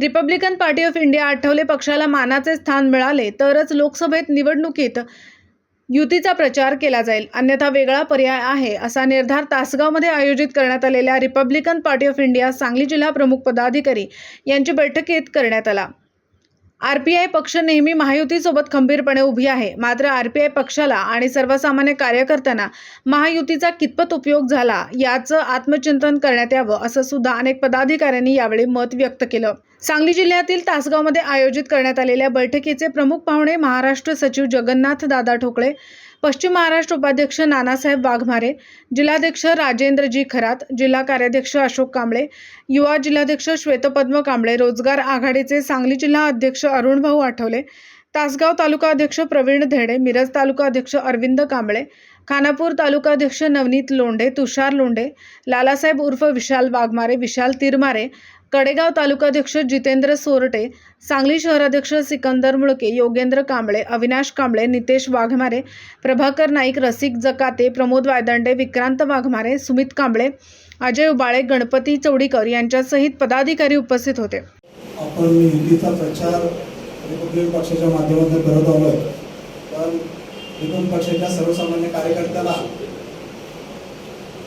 Republican party of India Athawale पक्षाला मानाचे स्थान मिळाले तरच लोकसभेत निवडणुकीत युतीचा प्रचार केला जाईल. अन्यथा वेगळा पर्याय आहे असा निर्धार तासगावमध्ये आयोजित करण्यात आलेल्या Republican party of India Sangli जिल्हा प्रमुख पदाधिकारी यांची बैठकीत करण्यात आला. आर पी आय पक्ष नेहमी महायुतीसोबत खंबीरपणे उभी आहे. मात्र आर पी आय पक्षाला आणि सर्वसामान्य कार्यकर्त्यांना महायुतीचा कितपत उपयोग झाला याचं आत्मचिंतन करण्यात यावं असं सुद्धा अनेक पदाधिकाऱ्यांनी यावेळी मत व्यक्त केलं. सांगली जिल्ह्यातील तासगावमध्ये आयोजित करण्यात आलेल्या बैठकीचे प्रमुख पाहुणे महाराष्ट्र सचिव जगन्नाथ दादा ठोकळे पश्चिम महाराष्ट्र उपाध्यक्ष नानासाहेब वाघमारे जिल्हाध्यक्ष राजेंद्रजी खरात जिल्हा कार्याध्यक्ष अशोक कांबळे युवा जिल्हाध्यक्ष श्वेतपद्म कांबळे रोजगार आघाडीचे सांगली जिल्हा अध्यक्ष अरुण भाऊ आठवले तासगाव तालुका अध्यक्ष प्रवीण धेडे मिरज तालुका अध्यक्ष अरविंद कांबळे खानापूर तालुका अध्यक्ष नवनीत लोंढे तुषार लोंढे लालासाहेब उर्फ विशाल वाघमारे विशाल तिरमारे कडेगाव तालुकाध्यक्ष जितेंद्र सोरटे सांगली शहराध्यक्ष सिकंदर मुळके योगेंद्र कांबळे अविनाश कांबळे नितेश वाघमारे प्रभाकर नाईक रसिक जकाते प्रमोद वायदंडे विक्रांत वाघमारे सुमित कांबळे अजय उबाळे गणपती चौडीकर यांच्यासहित पदाधिकारी उपस्थित होते. आपण युतीचा प्रचार रिपब्लिक पक्षाच्या माध्यमातून करत आलोय. पण रिपब्लिक पक्षाच्या सर्वसामान्य कार्यकर्त्याला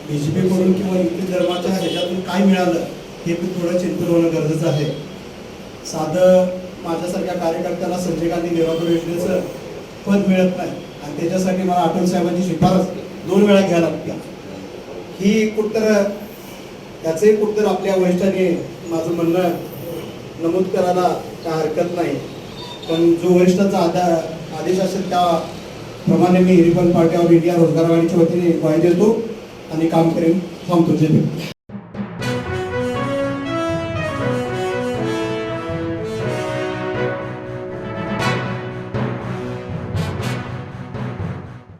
बी जे पीकडून किंवा युती धर्माच्या ह्याच्यातून काय मिळालं? हे पण थोडं चिंतन होणं गरजेचं आहे. साधं माझ्यासारख्या कार्यकर्त्याला संजय गांधी निराधार योजनेचं पद मिळत नाही. आणि त्याच्यासाठी मला अटल साहेबांची शिफारस दोन वेळा घ्यायला लागत्या. ही कुठतर त्याचंही कुठतर आपल्या वरिष्ठांनी माझं म्हणणं नमूद करायला काय हरकत नाही. पण जो वरिष्ठाचा आदा आदेश असेल त्याप्रमाणे मी रिपन पार्टी ऑफ इंडिया रोजगार आघाडीच्या वतीने ग्वाही देतो आणि काम करेन. थांबतो. जे